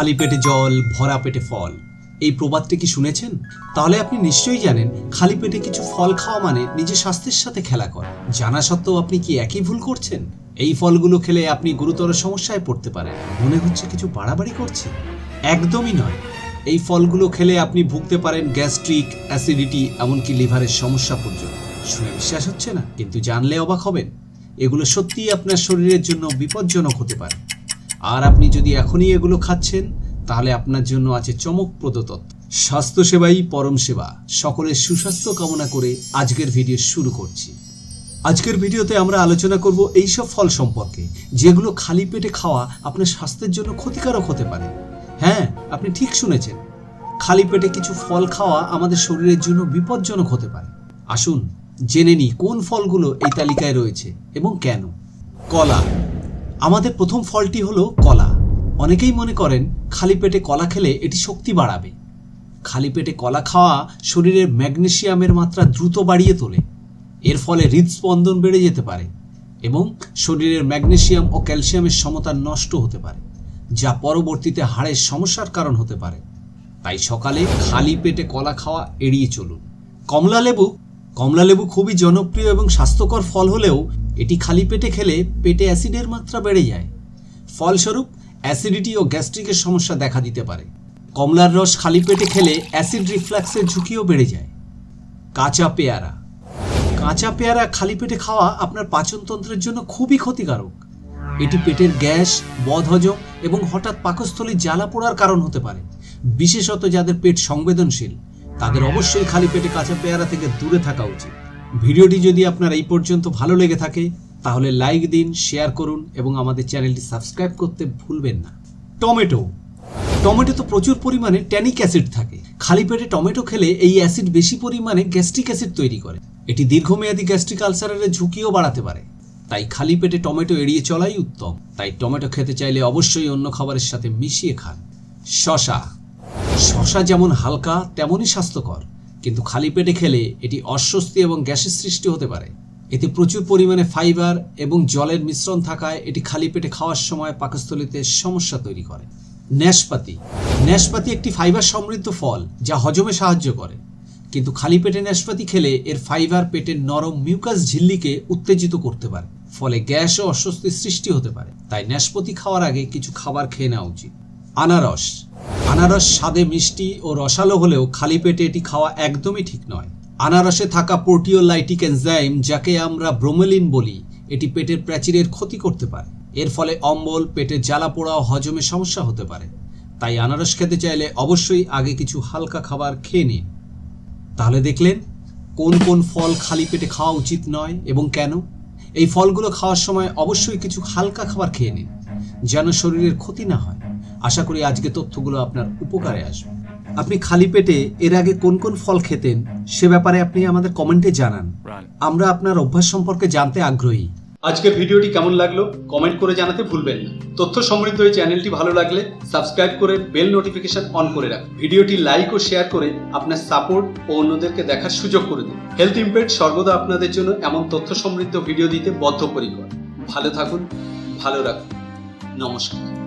খালি পেটে জল, ভরা পেটে ফল। এই প্রবাদটি কি শুনেছেন? তাহলে আপনি নিশ্চয়ই জানেন, খালি পেটে কিছু ফল খাওয়া মানে নিজের স্বাস্থ্যের সাথে খেলা করা। জানা সত্ত্বেও আপনি কি একই ভুল করছেন? এই ফলগুলো খেলে আপনি গুরুতর সমস্যায় পড়তে পারেন। মনে হচ্ছে কিছু বাড়াবাড়ি করছে। একদমই নয়। এই ফলগুলো খেলে আপনি ভুগতে পারেন গ্যাস্ট্রিক, অ্যাসিডিটি, এমনকি লিভারের সমস্যা পর্যন্ত। শুনে বিশ্বাস হচ্ছে না? কিন্তু জানলে অবাক হবেন। এগুলো সত্যিই আপনার শরীরের জন্য বিপজ্জনক হতে পারে। আর আপনি যদি এখনই এগুলো খাচ্ছেন, তাহলে আপনার জন্য আছে চমকপ্রদ তথ্য। স্বাস্থ্যসেবাই পরম সেবা। সকলের সুস্বাস্থ্য কামনা করে আজকের ভিডিও শুরু করছি। আজকের ভিডিওতে আমরা আলোচনা করব এইসব ফল সম্পর্কে, যেগুলো খালি পেটে খাওয়া আপনার স্বাস্থ্যের জন্য ক্ষতিকারক হতে পারে। হ্যাঁ আপনি ঠিক শুনেছেন। খালি পেটে কিছু ফল খাওয়া আমাদের শরীরের জন্য বিপজ্জনক হতে পারে। আসুন জেনে নিই কোন ফলগুলো এই তালিকায় রয়েছে এবং কেন। কলা। আমাদের প্রথম ফলটি হলো কলা। অনেকেই মনে করেন, খালি পেটে কলা খেলে এটি শক্তি বাড়াবে। খালি পেটে কলা খাওয়া শরীরের ম্যাগনেশিয়ামের মাত্রা দ্রুত বাড়িয়ে তোলে। এর ফলে হৃদস্পন্দন বেড়ে যেতে পারে এবং শরীরের ম্যাগনেশিয়াম ও ক্যালসিয়ামের সমতা নষ্ট হতে পারে, যা পরবর্তীতে হাড়ের সমস্যার কারণ হতে পারে। তাই সকালে খালি পেটে কলা খাওয়া এড়িয়ে চলুন। কমলা লেবু কমলা লেবু খুবই জনপ্রিয় এবং স্বাস্থ্যকর ফল হলেও এটি খালি পেটে খেলে পেটে অ্যাসিডের মাত্রা বেড়ে যায়। ফলস্বরূপ, অ্যাসিডিটি ও গ্যাস্ট্রিকের সমস্যা দেখা দিতে পারে। কমলার রস খালি পেটে খেলে অ্যাসিড রিফ্লাক্সের ঝুঁকিও বেড়ে যায়। কাঁচা পেয়ারা। কাঁচা পেয়ারা খালি পেটে খাওয়া আপনার পাচনতন্ত্রের জন্য খুবই ক্ষতিকারক। এটি পেটের গ্যাস, বদহজম এবং হঠাৎ পাকস্থলী জ্বালা পোড়ার কারণ হতে পারে। বিশেষত যাদের পেট সংবেদনশীল, তাদের অবশ্যই খালি পেটে কাঁচা পেয়ারা থেকে দূরে থাকা উচিত। ভিডিওটি যদি আপনার এই পর্যন্ত ভালো লেগে থাকে, তাহলে লাইক দিন, শেয়ার করুন এবং আমাদের চ্যানেলটি সাবস্ক্রাইব করতে ভুলবেন না। টমেটো। টমেটো তো প্রচুর পরিমাণে ট্যানিক অ্যাসিড থাকে। খালি পেটে টমেটো খেলে এই অ্যাসিড বেশি পরিমাণে গ্যাস্ট্রিক অ্যাসিড তৈরি করে। এটি দীর্ঘমেয়াদী গ্যাস্ট্রিক আলসারের ঝুঁকিও বাড়াতে পারে। তাই খালি পেটে টমেটো এড়িয়ে চলাই উত্তম। তাই টমেটো খেতে চাইলে অবশ্যই অন্য খাবারের সাথে মিশিয়ে খান। শশা। শশা যেমন হালকা, তেমনই স্বাস্থ্যকর। কিন্তু খালি পেটে খেলে এটি অস্বস্তি এবং গ্যাসের সৃষ্টি হতে পারে। এতে প্রচুর পরিমাণে ফাইবার এবং জলের মিশ্রণ থাকায় এটি খালি পেটে খাওয়ার সময় পাকস্থলীতে সমস্যা তৈরি করে। ন্যাশপাতি ন্যাশপাতি একটি ফাইবার সমৃদ্ধ ফল যা হজমে সাহায্য করে। কিন্তু খালি পেটে ন্যাশপাতি খেলে এর ফাইবার পেটের নরম মিউকাস ঝিল্লিকে উত্তেজিত করতে পারে, ফলে গ্যাস ও অস্বস্তির সৃষ্টি হতে পারে। তাই ন্যাশপাতি খাওয়ার আগে কিছু খাবার খেয়ে নেওয়া উচিত। আনারস। আনারস স্বাদে মিষ্টি ও রসালো হলেও খালি পেটে এটি খাওয়া একদমই ঠিক নয়। আনারসে থাকা প্রোটিওলাইটিক এনজাইম যাকে আমরা ব্রোমেলিন বলি, এটি পেটের প্রাচীরের ক্ষতি করতে পারে। এর ফলে অম্বল, পেটে জ্বালা পোড়া ও হজমে সমস্যা হতে পারে। তাই আনারস খেতে চাইলে অবশ্যই আগে কিছু হালকা খাবার খেয়ে নিন। তাহলে দেখলেন, কোন কোন ফল খালি পেটে খাওয়া উচিত নয় এবং কেন? এই ফলগুলো খাওয়ার সময় অবশ্যই কিছু হালকা খাবার খেয়ে নিন, যেন শরীরের ক্ষতি না হয়। আশা করি আজকে তথ্যগুলো আপনার উপকারে আসবে। আপনি খালি পেটে এর আগে কোন কোন ফল খেতেন সে ব্যাপারে আপনি আমাদের কমেন্টে জানান। আমরা আপনার অভ্যাস সম্পর্কে জানতে আগ্রহী। আজকের ভিডিওটি কেমন লাগল কমেন্ট করে জানাতে ভুলবেন না। তথ্য সমৃদ্ধ এই চ্যানেলটি ভালো লাগলে সাবস্ক্রাইব করে বেল নোটিফিকেশন অন করে রাখুন। ভিডিওটি লাইক ও শেয়ার করে আপনার সাপোর্ট ও অন্যদেরকে দেখার সুযোগ করে দিন। হেলথ ইম্প্যাক্ট সর্বদা আপনাদের জন্য এমন তথ্য সমৃদ্ধ ভিডিও দিতে বদ্ধপরিকর। ভালো থাকুন ভালো রাখুন। নমস্কার।